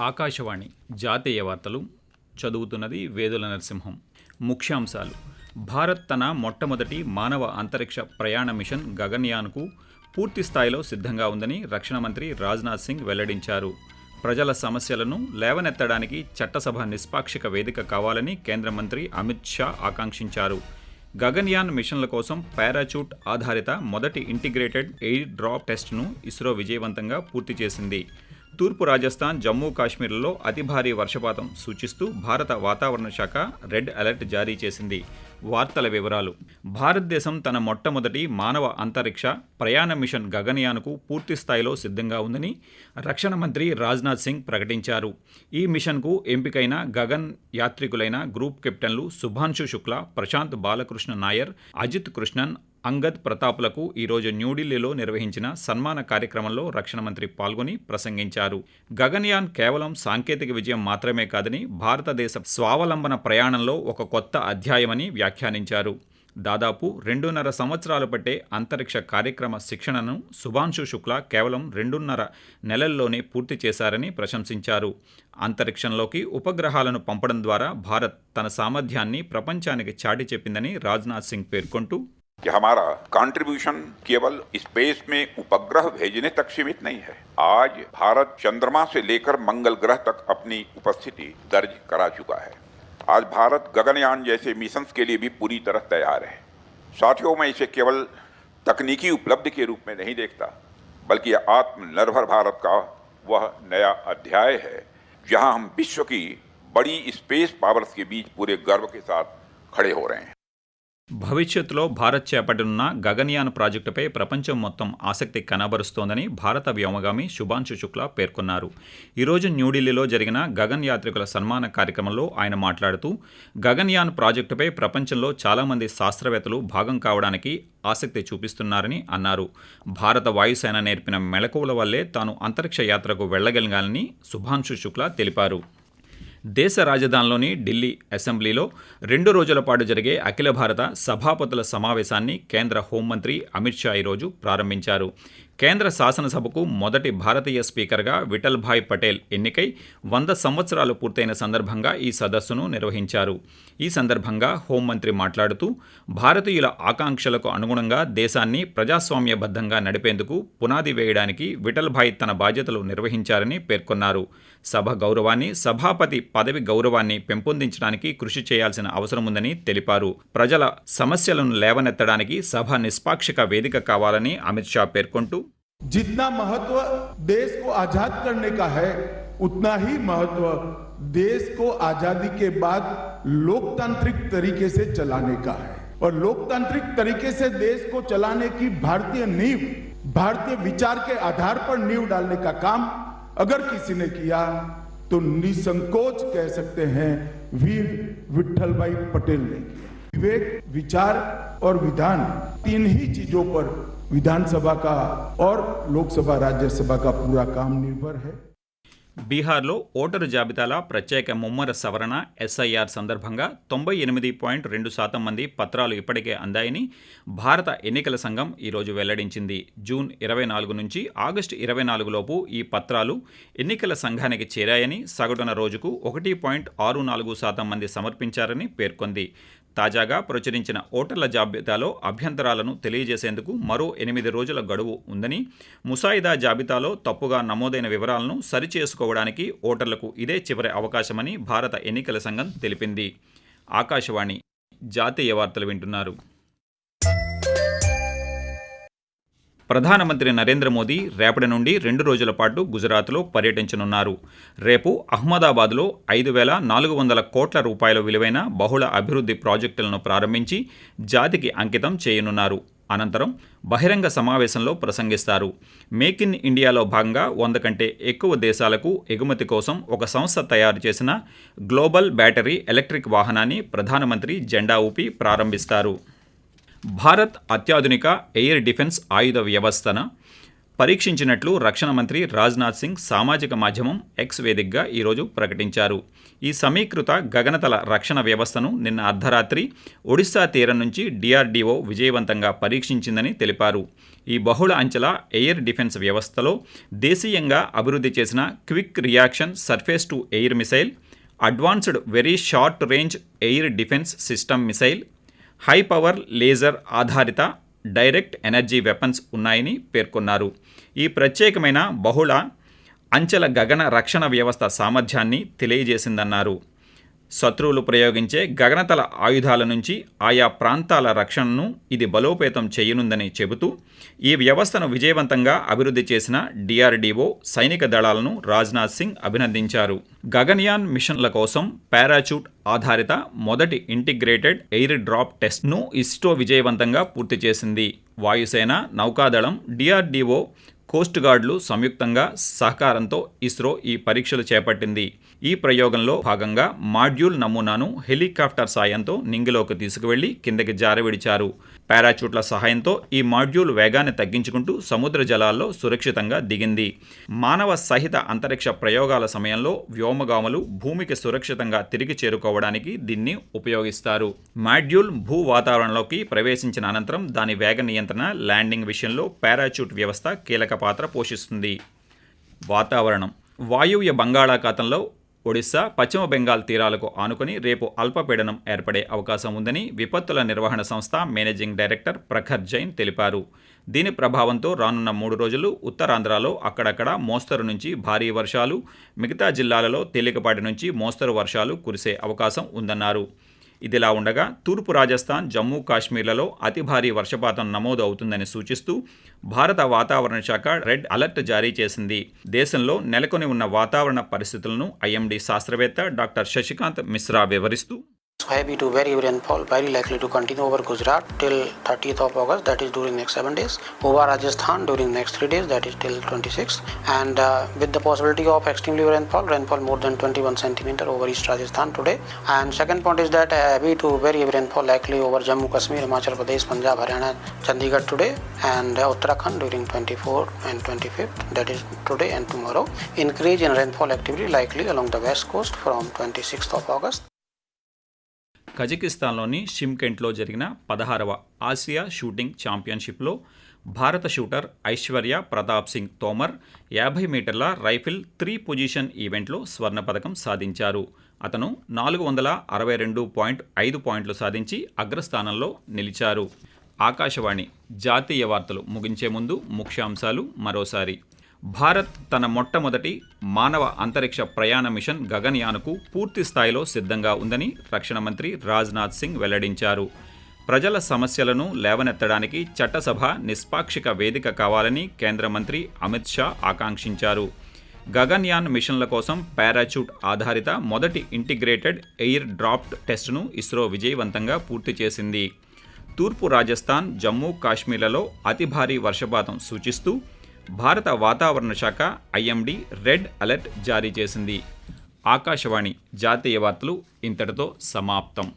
ఆకాశవాణి జాతీయ వార్తలు చదువుతున్నది వేదుల నరసింహం. ముఖ్యాంశాలు. భారత్ తన మొట్టమొదటి మానవ అంతరిక్ష ప్రయాణ మిషన్ గగన్యాన్కు పూర్తి స్థాయిలో సిద్ధంగా ఉందని రక్షణ మంత్రి రాజ్నాథ్ సింగ్ వెల్లడించారు. ప్రజల సమస్యలను లేవనెత్తడానికి చట్టసభ నిష్పాక్షిక వేదిక కావాలని కేంద్ర మంత్రి అమిత్ షా ఆకాంక్షించారు. గగన్యాన్ మిషన్ల కోసం పారాచూట్ ఆధారిత మొదటి ఇంటిగ్రేటెడ్ ఎయిర్ డ్రాప్ టెస్ట్ను ఇస్రో విజయవంతంగా పూర్తి చేసింది. తూర్పు రాజస్థాన్ జమ్మూ కాశ్మీర్లలో అతి భారీ వర్షపాతం సూచిస్తూ భారత వాతావరణ శాఖ రెడ్ అలర్ట్ జారీ చేసింది. వార్తల వివరాలు. భారతదేశం తన మొట్టమొదటి మానవ అంతరిక్ష ప్రయాణ మిషన్ గగన్యాన్కు పూర్తి స్థాయిలో సిద్ధంగా ఉందని రక్షణ మంత్రి రాజ్నాథ్ సింగ్ ప్రకటించారు. ఈ మిషన్కు ఎంపికైన గగన్ యాత్రికులైన గ్రూప్ కెప్టెన్లు శుభాంశు శుక్లా ప్రశాంత్ బాలకృష్ణ నాయర్ అజిత్ కృష్ణన్ అంగద్ ప్రతాప్లకు ఈరోజు న్యూఢిల్లీలో నిర్వహించిన సన్మాన కార్యక్రమంలో రక్షణ మంత్రి పాల్గొని ప్రసంగించారు. గగన్యాన్ కేవలం సాంకేతిక విజయం మాత్రమే కాదని భారతదేశ స్వావలంబన ప్రయాణంలో ఒక కొత్త అధ్యాయమని వ్యాఖ్యానించారు. దాదాపు రెండున్నర సంవత్సరాలు పట్టే అంతరిక్ష కార్యక్రమ శిక్షణను శుభాంశు శుక్లా కేవలం రెండున్నర నెలల్లోనే పూర్తి చేశారని ప్రశంసించారు. అంతరిక్షంలోకి ఉపగ్రహాలను పంపడం ద్వారా భారత్ తన సామర్థ్యాన్ని ప్రపంచానికి చాటి చెప్పిందని రాజ్నాథ్ సింగ్ పేర్కొంటూ कि हमारा कंट्रीब्यूशन केवल स्पेस में उपग्रह भेजने तक सीमित नहीं है। आज भारत चंद्रमा से लेकर मंगल ग्रह तक अपनी उपस्थिति दर्ज करा चुका है। आज भारत गगनयान जैसे मिशंस के लिए भी पूरी तरह तैयार है। साथियों, मैं इसे केवल तकनीकी उपलब्धि के रूप में नहीं देखता, बल्कि आत्मनिर्भर भारत का वह नया अध्याय है, जहाँ हम विश्व की बड़ी स्पेस पावर्स के बीच पूरे गर्व के साथ खड़े हो रहे हैं। భవిష్యత్తులో భారత్ చేపట్టనున్న గగన్యాన్ ప్రాజెక్టుపై ప్రపంచం మొత్తం ఆసక్తి కనబరుస్తోందని భారత వ్యోమగామి శుభాంశు శుక్లా పేర్కొన్నారు. ఈరోజు న్యూఢిల్లీలో జరిగిన గగన్ యాత్రికుల సన్మాన కార్యక్రమంలో ఆయన మాట్లాడుతూ గగన్యాన్ ప్రాజెక్టుపై ప్రపంచంలో చాలామంది శాస్త్రవేత్తలు భాగం కావడానికి ఆసక్తి చూపిస్తున్నారని అన్నారు. భారత వాయుసేన నేర్పిన మెళకువల వల్లే తాను అంతరిక్ష యాత్రకు వెళ్ళగలిగానని శుభాంశు శుక్లా తెలిపారు. దేశ రాజధానిలోని ఢిల్లీ అసెంబ్లీలో రెండు రోజుల పాటు జరిగే అఖిల భారత సభాపతుల సమావేశాన్ని కేంద్ర హోంమంత్రి అమిత్ షా ఈరోజు ప్రారంభించారు. కేంద్ర శాసనసభకు మొదటి భారతీయ స్పీకర్గా విఠల్భాయ్ పటేల్ ఎన్నికై వంద సంవత్సరాలు పూర్తయిన సందర్భంగా ఈ సదస్సును నిర్వహించారు. ఈ సందర్భంగా హోంమంత్రి మాట్లాడుతూ భారతీయుల ఆకాంక్షలకు అనుగుణంగా దేశాన్ని ప్రజాస్వామ్యబద్ధంగా నడిపేందుకు పునాది వేయడానికి విఠల్భాయ్ తన బాధ్యతలు నిర్వహించారని పేర్కొన్నారు. సభ గౌరవాన్ని సభాపతి పదవి గౌరవాన్ని పెంపొందించడానికి కృషి చేయాల్సిన అవసరం ఉందని తెలిపారు. ప్రజల సమస్యలను లేవనెత్తడానికి సభ నిష్పాక్షిక వేదిక కావాలని అమిత్ షా పేర్కొంటూ जितना महत्व देश को आज़ाद करने का है, उतना ही महत्व देश को आज़ादी के बाद लोकतांत्रिक तरीके से चलाने का है। और लोकतांत्रिक तरीके से देश को चलाने की भारतीय नींव, भारतीय विचार के आधार पर नींव डालने का काम अगर किसी ने किया तो निसंकोच कह सकते हैं वीर विठल भाई पटेल ने विवेक, विचार और विधान तीन ही चीज़ों पर विधानसभा का और लोकसभा राज्यसभा का पूरा काम निर्भर है బీహార్లో ఓటరు జాబితాల ప్రత్యేక ముమ్మర సవరణ ఎస్ఐఆర్ సందర్భంగా తొంభై ఎనిమిది పాయింట్ రెండు శాతం మంది పత్రాలు ఇప్పటికే అందాయని భారత ఎన్నికల సంఘం ఈరోజు వెల్లడించింది జూన్ ఇరవై నాలుగు నుంచి ఆగస్టు ఇరవై నాలుగులోపు ఈ పత్రాలు ఎన్నికల సంఘానికి చేరాయని సగటున రోజుకు ఒకటి పాయింట్ ఆరు నాలుగు శాతం మంది సమర్పించారని పేర్కొంది తాజాగా ప్రచురించిన ఓటర్ల జాబితాలో అభ్యంతరాలను తెలియజేసేందుకు మరో ఎనిమిది రోజుల గడువు ఉందని ముసాయిదా జాబితాలో తప్పుగా నమోదైన వివరాలను సరిచేసుకోవడానికి ఓటర్లకు ఇదే చివరి అవకాశమని భారత ఎన్నికల సంఘం తెలిపింది. ఆకాశవాణి జాతీయ వార్తలు వింటున్నారు. ప్రధానమంత్రి నరేంద్ర మోదీ రేపటి నుండి రెండు రోజుల పాటు గుజరాత్లో పర్యటించనున్నారు. రేపు అహ్మదాబాద్లో ఐదు వేల నాలుగు వందల కోట్ల రూపాయల విలువైన బహుళ అభివృద్ధి ప్రాజెక్టులను ప్రారంభించి జాతికి అంకితం చేయనున్నారు. అనంతరం బహిరంగ సమావేశంలో ప్రసంగిస్తారు. మేక్ ఇన్ ఇండియాలో భాగంగా వంద కంటే ఎక్కువ దేశాలకు ఎగుమతి కోసం ఒక సంస్థ తయారు చేసిన గ్లోబల్ బ్యాటరీ ఎలక్ట్రిక్ వాహనాన్ని ప్రధానమంత్రి జెండా ఊపి ప్రారంభిస్తారు. భారత్ అత్యాధునిక ఎయిర్ డిఫెన్స్ ఆయుధ వ్యవస్థన పరీక్షించినట్లు రక్షణ మంత్రి రాజ్నాథ్ సింగ్ సామాజిక మాధ్యమం ఎక్స్ వేదికగా ఈరోజు ప్రకటించారు. ఈ సమీకృత గగనతల రక్షణ వ్యవస్థను నిన్న అర్ధరాత్రి ఒడిశా తీరం నుంచి డిఆర్డీఓ విజయవంతంగా పరీక్షించిందని తెలిపారు. ఈ బహుళ అంచెల ఎయిర్ డిఫెన్స్ వ్యవస్థలో దేశీయంగా అభివృద్ధి చేసిన quick reaction surface to air missile advanced very short range air defence system missile high power laser ఆధారిత డైరెక్ట్ ఎనర్జీ వెపన్స్ ఉన్నాయని పేర్కొన్నారు. ఈ ప్రత్యేకమైన బహుళ అంచెల గగన రక్షణ వ్యవస్థ సామర్థ్యాన్ని తెలియజేసిందన్నారు. శత్రువులు ప్రయోగించే గగనతల ఆయుధాల నుంచి ఆయా ప్రాంతాల రక్షణను ఇది బలోపేతం చేయనుందని చెబుతూ ఈ వ్యవస్థను విజయవంతంగా అభివృద్ధి చేసిన డిఆర్డీఓ సైనిక దళాలను రాజ్నాథ్ సింగ్ అభినందించారు. గగన్యాన్ మిషన్ల కోసం పారాచూట్ ఆధారిత మొదటి ఇంటిగ్రేటెడ్ ఎయిర్ డ్రాప్ టెస్ట్ను ఇస్రో విజయవంతంగా పూర్తి చేసింది. వాయుసేన నౌకాదళం డిఆర్డీఓ కోస్ట్ గార్డులు సంయుక్తంగా సహకారంతో ఇస్రో ఈ పరీక్షలు చేపట్టింది. ఈ ప్రయోగంలో భాగంగా మాడ్యూల్ నమూనాను హెలికాప్టర్ సాయంతో నింగిలోకి తీసుకువెళ్ళి కిందకి జారవిడిచారు. పారాచూట్ల సహాయంతో ఈ మాడ్యూల్ వేగాన్ని తగ్గించుకుంటూ సముద్ర జలాల్లో సురక్షితంగా దిగింది. మానవ సహిత అంతరిక్ష ప్రయోగాల సమయంలో వ్యోమగాములు భూమికి సురక్షితంగా తిరిగి చేరుకోవడానికి దీన్ని ఉపయోగిస్తారు. మాడ్యూల్ భూ వాతావరణంలోకి ప్రవేశించిన అనంతరం దాని వేగ నియంత్రణ ల్యాండింగ్ విషయంలో పారాచూట్ వ్యవస్థ కీలక పాత్ర పోషిస్తుంది. వాతావరణం. వాయువ్య బంగాళాఖాతంలో ఒడిశా పశ్చిమ బెంగాల్ తీరాలకు ఆనుకుని రేపు అల్పపీడనం ఏర్పడే అవకాశం ఉందని విపత్తుల నిర్వహణ సంస్థ మేనేజింగ్ డైరెక్టర్ ప్రఖర్ జైన్ తెలిపారు. దీని ప్రభావంతో రానున్న మూడు రోజులు ఉత్తరాంధ్రలో అక్కడక్కడ మోస్తరు నుంచి భారీ వర్షాలు మిగతా జిల్లాలలో తేలికపాటి నుంచి మోస్తరు వర్షాలు కురిసే అవకాశం ఉందన్నారు. ఇదిలా ఉండగా తూర్పు రాజస్థాన్ జమ్మూ కాశ్మీర్లలో అతి భారీ వర్షపాతం నమోదు అవుతుందని సూచిస్తూ భారత వాతావరణ శాఖ రెడ్ అలర్ట్ జారీ చేసింది. దేశంలో నెలకొని ఉన్న వాతావరణ పరిస్థితులను ఐఎండీ శాస్త్రవేత్త డాక్టర్ శశికాంత్ మిశ్రా వివరిస్తూ Heavy to very rainfall very likely to continue over Gujarat till 30th of August that is during next 7 days. Over Rajasthan during next 3 days that is till 26th and uh, with the possibility of extremely rainfall rainfall more than 21 centimeter over East Rajasthan today. And second point is that uh, heavy to very rainfall likely over Jammu Kashmir Himachal Pradesh Punjab Haryana Chandigarh today. And uh, Uttarakhand during 24th and 25th that is today and tomorrow. Increase in rainfall activity likely along the west coast from 26th of August కజకిస్తాన్లోని షిమ్కెంట్లో జరిగిన పదహారవ Asia shooting ఛాంపియన్షిప్లో భారత shooter Aishwarya Pratap Singh Tomar యాభై మీటర్ల rifle three position ఈవెంట్లో స్వర్ణ పథకం సాధించారు. అతను నాలుగు వందల అరవై రెండు పాయింట్ ఐదు పాయింట్లు సాధించి అగ్రస్థానంలో నిలిచారు. ఆకాశవాణి జాతీయ వార్తలు ముగించే ముందు ముఖ్యాంశాలు మరోసారి. భారత్ తన మొట్టమొదటి మానవ అంతరిక్ష ప్రయాణ మిషన్ గగన్యాన్కు పూర్తి స్థాయిలో సిద్ధంగా ఉందని రక్షణ మంత్రి రాజ్నాథ్ సింగ్ వెల్లడించారు. ప్రజల సమస్యలను లేవనెత్తడానికి చట్టసభ నిష్పాక్షిక వేదిక కావాలని కేంద్ర మంత్రి అమిత్ షా ఆకాంక్షించారు. గగన్యాన్ మిషన్ల కోసం పారాచూట్ ఆధారిత మొదటి ఇంటిగ్రేటెడ్ ఎయిర్ డ్రాప్డ్ టెస్ట్ను ఇస్రో విజయవంతంగా పూర్తి చేసింది. తూర్పు రాజస్థాన్ జమ్మూ కాశ్మీర్లలో అతి భారీ వర్షపాతం సూచిస్తూ భారత వాతావరణ శాఖ ఐఎండీ రెడ్ అలర్ట్ జారీ చేసింది. ఆకాశవాణి జాతీయ వార్తలు ఇంతటితో సమాప్తం.